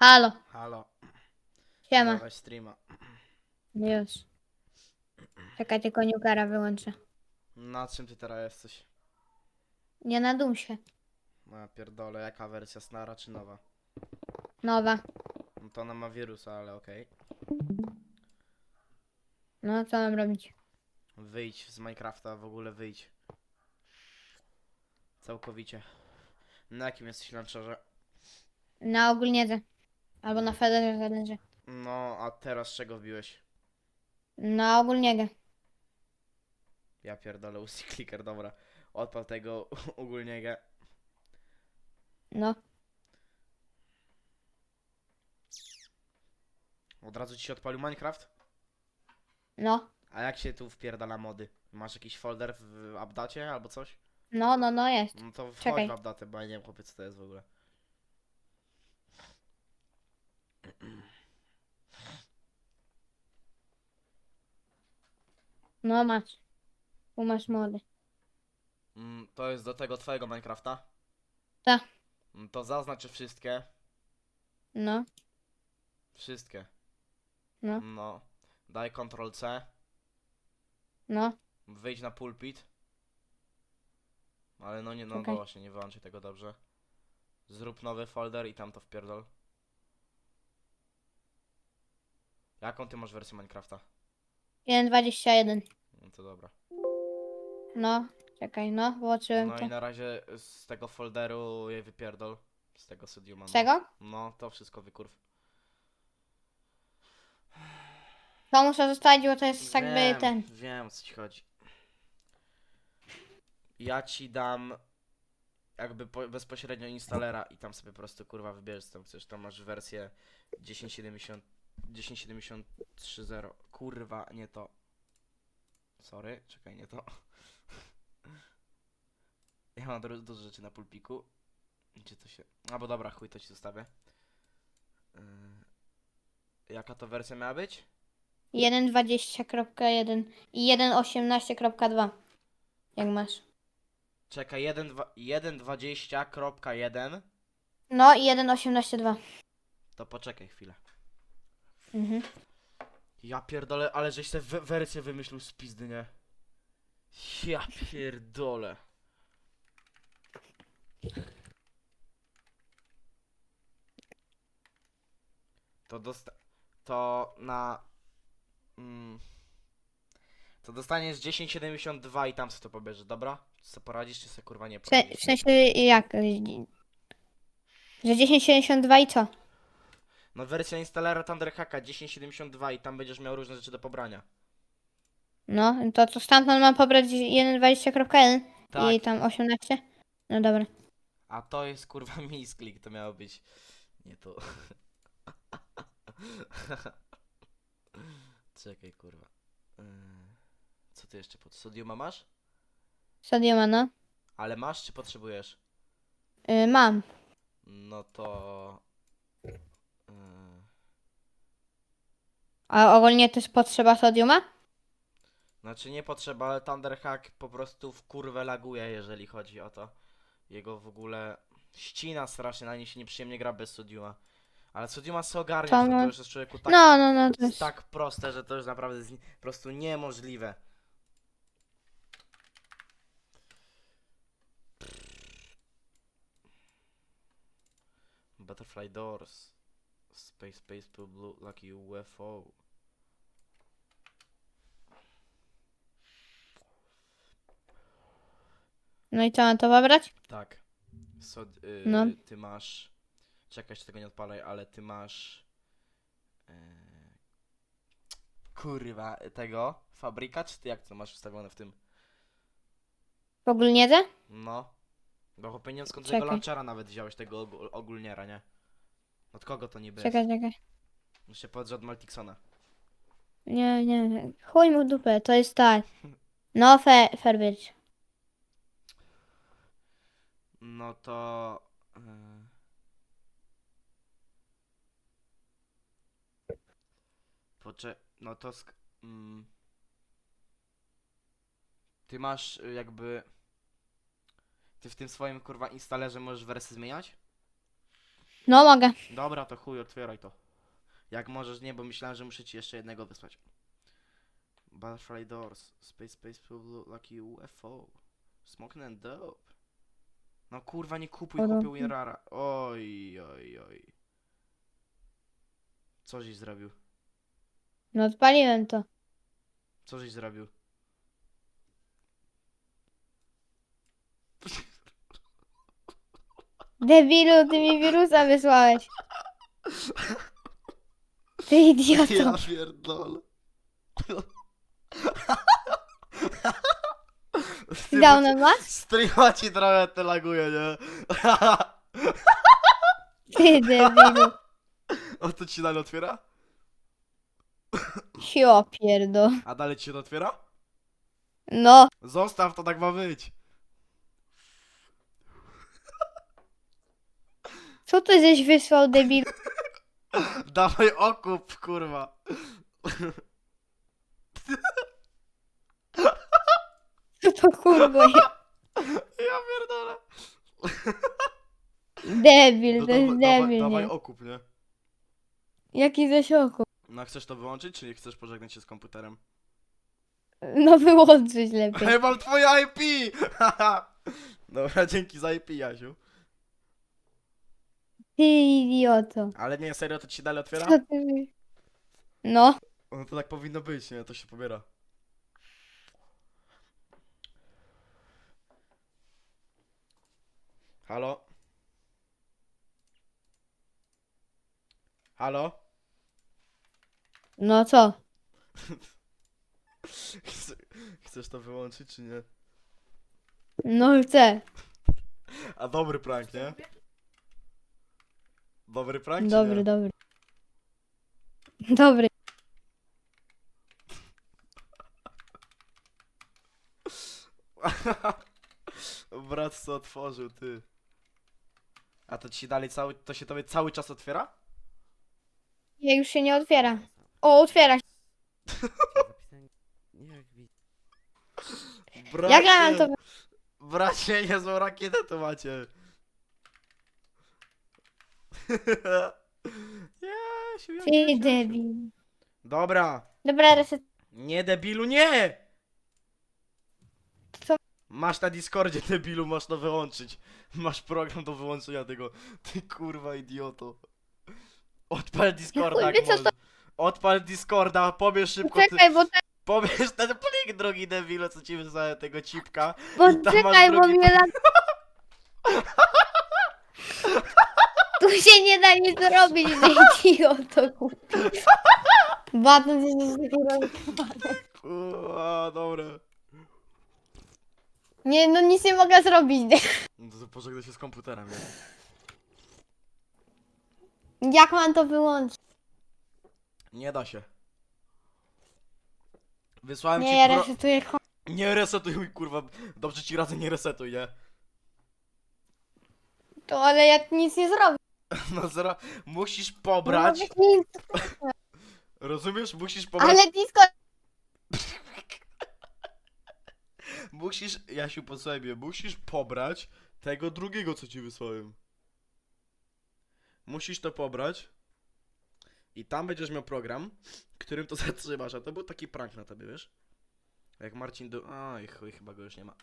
Halo, Halo, siema. dawaj streama. Już. Czekaj, tylko Newgara wyłączę. Na czym ty teraz jesteś? Nie nadum się. No pierdolę, jaka wersja stara czy nowa? Nowa. No to ona ma wirusa, ale okej. No, co mam robić? Wyjdź z Minecrafta, w ogóle wyjdź. Całkowicie. Na jakim jesteś launcherze? Na ogólniedze. Albo na Federze zależy. No, a teraz czego wbiłeś? Na ogólniegę. Ja pierdolę, usi clicker, dobra. Odpal tego ogólniego. No. Od razu ci się odpalił Minecraft? No. A jak się tu wpierdala mody? Masz jakiś folder w updacie albo coś? No, no, no jest. No to wchodź Czekaj. w update, bo ja nie wiem chłopie co to jest w ogóle. No masz. Tu masz mody. Mm, to jest do tego twojego Minecrafta? Tak. Mm, To zaznacz wszystkie. No. Wszystkie. No. No. Daj Ctrl C. No. Wyjdź na pulpit. Ale no nie, no, Okej. no właśnie, nie wyłączaj tego dobrze. Zrób nowy folder i tam to wpierdol. Jaką ty masz wersję Minecrafta? 1.21. No to dobra. No. Czekaj, no. Włączyłem No to. i na razie z tego folderu je wypierdol. Z tego Sodiuma. Z no. tego? No, to wszystko wykurw. To muszę zostawić, bo to jest jakby wiem, ten. Wiem o co ci chodzi. Ja ci dam jakby po, bezpośrednio instalera i tam sobie po prostu kurwa wybierzesz co tam chcesz. Tam masz wersję 1070 1073.0. Kurwa, nie to. Sorry, czekaj, nie to. Ja mam dużo, dużo rzeczy na pulpiku. Gdzie to się. A bo dobra, chuj to ci zostawię. Yy, jaka to wersja miała być? 1.20.1 i 1.18.2. Jak masz. Czekaj, 1.20.1 No i 1.18.2. to poczekaj chwilę. Mhm. Ja pierdolę, ale żeś tę we- wersję wymyślił z pizdy, nie? Ja pierdolę. To dosta... To na... Mm, to dostaniesz 1072 i tam sobie to pobierzesz, dobra? Czy poradzisz, czy sobie kurwa nie W se- poradzisz? w sensie jak? Że 1072 i co? No wersja instalera Thunderhacka 1072 i tam będziesz miał różne rzeczy do pobrania. No, to co stamtąd mam pobrać 1.20.1 Tak. i tam 18? No dobra. A to jest kurwa misklik, to miało być. Nie to. Czekaj kurwa. Yy, Co ty jeszcze pod Sodiuma masz? Sodiuma, no. Ale masz czy potrzebujesz? Y, mam. No to. Yy, A ogólnie też potrzeba sodiuma? Znaczy nie potrzeba, ale Thunderhack po prostu w kurwę laguje, jeżeli chodzi o to. Jego w ogóle ścina strasznie, na niej się nieprzyjemnie gra bez Sodiuma. Ale Sodiuma se ogarnia, To to, to już jest człowieku tak No, no, no. To jest jest... tak proste, że to już naprawdę jest po prostu niemożliwe. Butterfly Doors. Space Space Blue Blue Lucky UFO. No i co, mam to pobrać? Tak. So, y, No. Ty masz. Czekaj, jeszcze tego nie odpalaj, ale ty masz. y, kurwa, tego. Fabryka, czy ty jak to masz ustawione w tym? W ogólniedze? No. Bo chłopie nie wiem skąd tego Czekaj. launchera nawet wziąłeś, tego ogól, ogólniera, nie? Od kogo to niby Czekaj, jest? czekaj. Muszę powiedzieć od Maltiksona. Nie, nie, nie. Chuj mu w dupę, to jest tak. No, fe, Ferbridge. No to... y, Pocze... No to sk... Mm, ty masz y, jakby... Ty w tym swoim kurwa instalerze możesz wersję zmieniać? No mogę. Dobra, to chuj, otwieraj to. Jak możesz, nie, bo myślałem, że muszę ci jeszcze jednego wysłać. Butterfly Doors, Space Space Blue Lucky UFO, Smoking and Dope. No kurwa, nie kupuj, Dobra. kupił Winrara. Oj, oj, oj. Co żeś zrobił? No odpaliłem to. Co żeś zrobił? Debilu, ty mi wirusa wysłałeś. Ty idioto. Ja pierdolę. Ty masz? Streama ci trochę te laguje, nie? Ty debilu. O, to ci dalej otwiera? Sio pierdo. A dalej ci się to otwiera? No. Zostaw, to tak ma być. Co ty żeś wysłał debilu? Dawaj okup, kurwa. Co to kurwa jest? Ja pierdolę. Debil, No to jest dawaj, debil, dawaj nie? okup, nie? Jaki zaś oko? No chcesz to wyłączyć, czy nie chcesz pożegnać się z komputerem? No wyłączyć lepiej. Hej, mam twoje IP! Dobra, dzięki za IP, Jasiu. Ty idioto. Ale nie, serio, to ci dalej otwiera? Co ty... No. No to tak powinno być, nie? To się pobiera. Halo? Halo? No co? Chce- Chcesz to wyłączyć, czy nie? No chcę. A dobry prank, nie? Dobry prank, czy Dobry, nie? dobry. Dobry. Brat co otworzył, ty. A to ci dalej cały, to się tobie cały czas otwiera? Nie, już się nie otwiera. O, otwiera się. Bracie, Jak ja mam to... bracie, niezłą rakietę tu macie. Jasiu, Jasiu, Ty debil. Dobra, Dobra, reset. nie debilu, nie! Co? Masz na Discordzie debilu, masz to wyłączyć. Masz program do wyłączenia tego. Ty kurwa idioto. Odpal Discorda, jak Chuj, co możesz. Odpal Discorda, pobierz szybko, ty, bo, te, pobierz ten plik, drogi debilu, co ci wysłałem tego cipka. bo tam masz czekaj, bo drugi mnie lat... Tu się nie da nic zrobić, że idioto kupi. Baton jest. Uaa, dobra. Nie, no nic nie mogę zrobić. No to pożegnaj się z komputerem, nie? Jak mam to wyłączyć? Nie da się. Wysłałem Nie, ja ci pro... resetuję Nie resetuj, mój kurwa. Dobrze ci razem nie resetuj, nie? to, ale ja nic nie zrobię. No zero. Musisz No, pobrać. nic. Rozumiesz? Musisz pobrać. Ale disco... Musisz. Jasiu, po sobie. Musisz pobrać tego drugiego, co ci wysłałem. Musisz to pobrać. I tam będziesz miał program, którym to zatrzymasz. A to był taki prank na tobie, wiesz? Jak Marcin do. Aj, chuj, chyba go już nie ma.